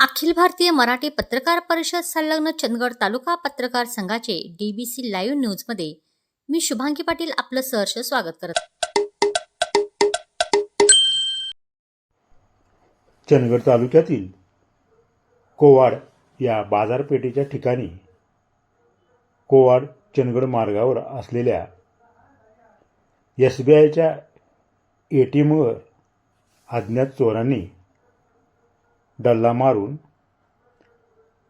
अखिल भारतीय मराठी पत्रकार परिषद संलग्न चंदगड तालुका पत्रकार संघाचे डीबीसी लाईव्ह न्यूजमध्ये मी शुभांगी पाटील आपलं सहर्ष स्वागत करत चंदगड तालुक्यातील कोवाड या बाजारपेठेच्या ठिकाणी कोवाड चंदगड मार्गावर असलेल्या एस बी आयच्या ए टी एमवर अज्ञात चोरांनी डल्ला मारून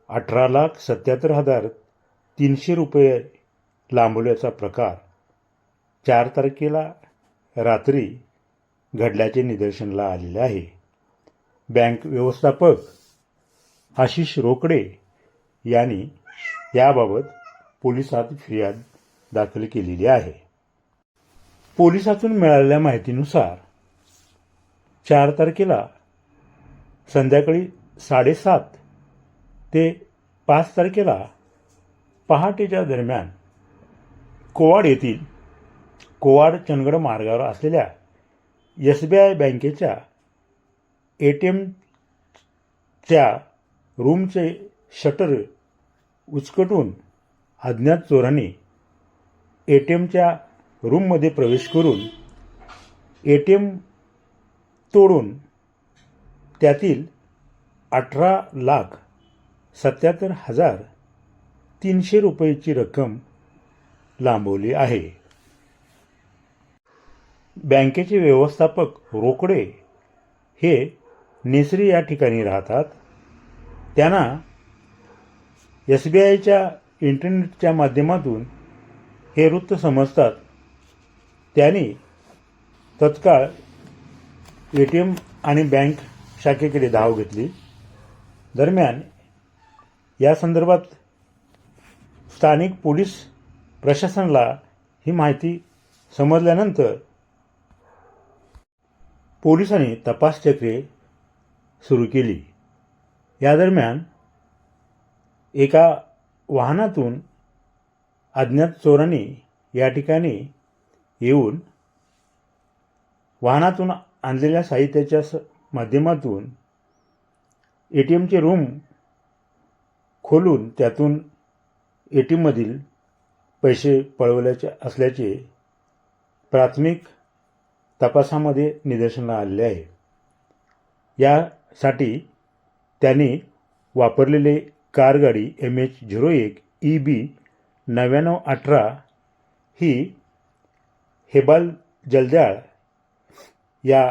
अठरा लाख सत्याहत्तर हजार तीनशे रुपये लांबवल्याचा प्रकार चार तारखेला रात्री घडल्याचे निदर्शनाला आलेले आहे. बँक व्यवस्थापक आशिष रोकडे यांनी याबाबत पोलिसात फिर्याद दाखल केलेली आहे. पोलिसातून मिळालेल्या माहितीनुसार चार तारखेला संध्याकाळी साडेसात ते पाच तारखेला पहाटेच्या दरम्यान कोवाड येथील कोवाड चंदगड मार्गावर असलेल्या एस बी आय बँकेच्या ए टी एमच्या रूमचे शटर उचकटून अज्ञात चोरांनी ए टी एमच्या रूममध्ये प्रवेश करून ए टी एम तोडून त्यातील अठरा लाख सत्याहत्तर हजार तीनशे रुपयेची रक्कम लांबवली आहे. बँकेचे व्यवस्थापक रोकडे हे नेसरी या ठिकाणी राहतात. त्यांना एस बी आयच्या इंटरनेटच्या माध्यमातून हे वृत्त समजतात. त्यांनी तत्काळ ए टी एम आणि बँक शाखेकडे धाव घेतली. दरम्यान या संदर्भात स्थानिक पोलीस प्रशासनाला ही माहिती समजल्यानंतर पोलिसांनी तपास चक्रे सुरू केली. या दरम्यान एका वाहनातून अज्ञात चोरांनी या ठिकाणी येऊन वाहनातून आणलेल्या साहित्याच्या स माध्यमातून ए टी एमचे रूम खोलून त्यातून ए टी एममधील पैसे पळवल्याचे असल्याचे प्राथमिक तपासामध्ये निदर्शनाला आलेले आहे. यासाठी त्यांनी वापरलेले कार गाडी एम एच झिरो एक ई बी नव्याण्णव अठरा ही हेबाल जलद्याळ या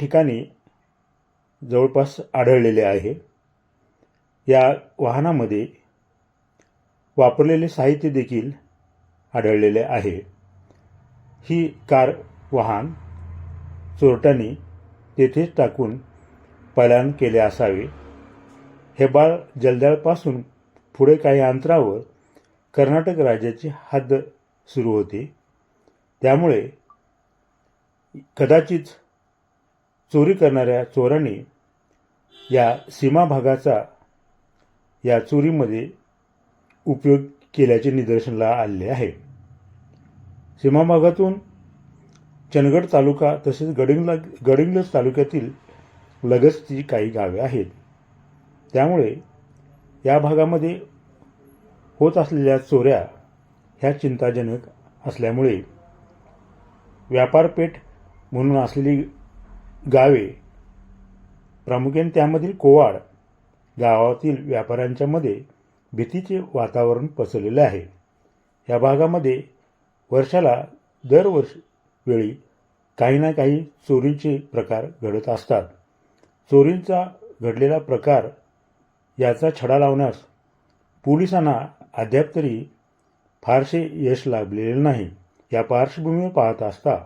ठिकाणी जवळपास आढळलेले आहे. या वाहनामध्ये वापरलेले साहित्य देखील आढळलेले आहे. ही कार वाहन चोरट्यांनी तेथेच टाकून पलायन केले असावे. हे बाळ जलदाळपासून पुढे काही अंतरावर कर्नाटक राज्याची हद्द सुरू होते. त्यामुळे कदाचित चोरी करणाऱ्या चोरांनी या सीमा भागाचा या चोरीमध्ये उपयोग केल्याचे निदर्शनाला आलेले आहे. सीमा भागातून चंदगड तालुका तसेच गडिंगला गडिंग्लज तालुक्यातील लगतची काही गावे आहेत. त्यामुळे या भागामध्ये होत असलेल्या चोऱ्या ह्या चिंताजनक असल्यामुळे व्यापारपेठ म्हणून असलेली गावे प्रामुख्याने त्यामधील कोवाड गावातील व्यापाऱ्यांच्यामध्ये भीतीचे वातावरण पसरलेले आहे. या भागामध्ये वर्षाला दरवर्ष वेळी काही ना काही चोरीचे प्रकार घडत असतात. चोरींचा घडलेला प्रकार याचा छडा लावण्यास पोलिसांना अद्याप तरी फारसे यश लाभलेले नाही. या पार्श्वभूमीवर पाहत असता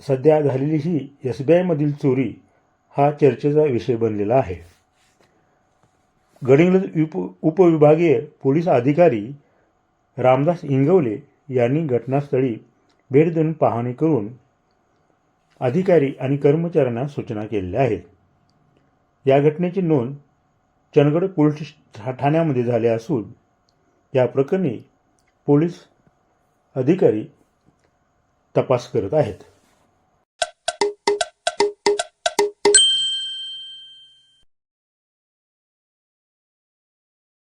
सध्या झालेली ही एस बी आयमधील चोरी हा चर्चेचा विषय बनलेला आहे. गडिंग्लज उप उपविभागीय पोलीस अधिकारी रामदास इंगवले यांनी घटनास्थळी भेट देऊन पाहणी करून अधिकारी आणि कर्मचाऱ्यांना सूचना केलेल्या आहेत. या घटनेची नोंद चंदगड पोलीस ठा- ठाण्यामध्ये झाले असून या प्रकरणी पोलीस अधिकारी तपास करत आहेत.